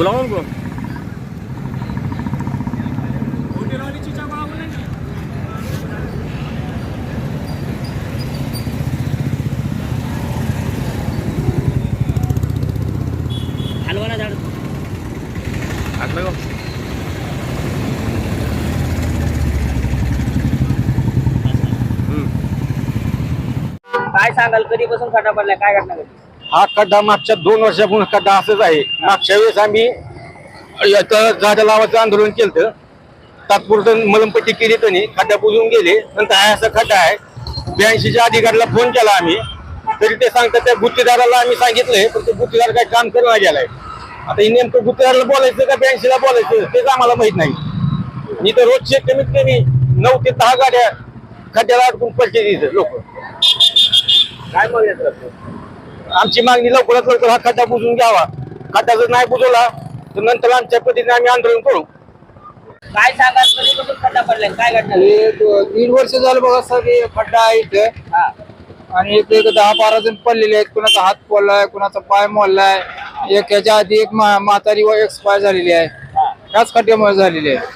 बुलाओ उनको. काय सांगाल? कधीपासून खड्डा पडलाय? काय घटना घडली? हा खड्डा मागच्या दोन वर्षापूर्वी खड्डा असंच आहे. मागच्या वेळेस आम्ही याचं झाडं लावायचं आंदोलन केलं तात्पुरतं मलमपट्टी केली त्यांनी खड्डा बुजून गेले. नंतर हा असा खड्डा आहे. ब्याऐंशीच्या अधिकाऱ्याला फोन केला आम्ही. तरी ते सांगतात त्या गुत्तेदाराला आम्ही सांगितलंय पण ते गुत्तेदार काही काम करून गेलाय आता हे नेमकं गुत्तेदाराला बोलायचं का ब्याऐंशीला बोलायचं तेच आम्हाला माहीत नाही. मी तर रोजचे कमीत कमी नऊ ते दहा गाड्या खड्ड्याला अडकून पडते तिथं लोक. काय मग आमची मागणी लवकरात लवकर हा खड्डा बुजून घ्यावा. खड्डा जर नाही बुजवला तर नंतर आमच्या पद्धतीने आम्ही आंदोलन करू. काय सांगाल? कधीपासून खड्डा पडलाय? काय दो- दीड वर्ष झालं बघा सर हे खड्डा आहे इथं. हा. आणि इथे एक दहा बारा जण पडलेले आहेत. कुणाचा हात पडलाय कुणाचा पाय मोडलाय. एक याच्या आधी एक मा- म्हातारी व एक्सपायर झालेली आहे. हा. ह्याच खड्ड्यामुळे झालेली आहे.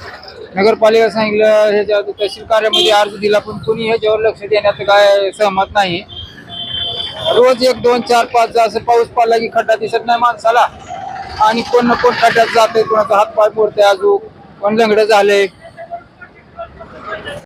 नगरपालिका सांगितलं ह्याच्या तहसील कार्यामध्ये अर्ज दिला पण कोणी ह्याच्यावर लक्ष देण्यात काय सहमत नाही. रोज एक दोन चार पाच असं पाऊस पडला की खड्डा दिसत नाही माणसाला. आणि कोण ना कोण खड्ड्यात जाते कोणाचा हात पाय मोडते अजून कोण लंगडं झाले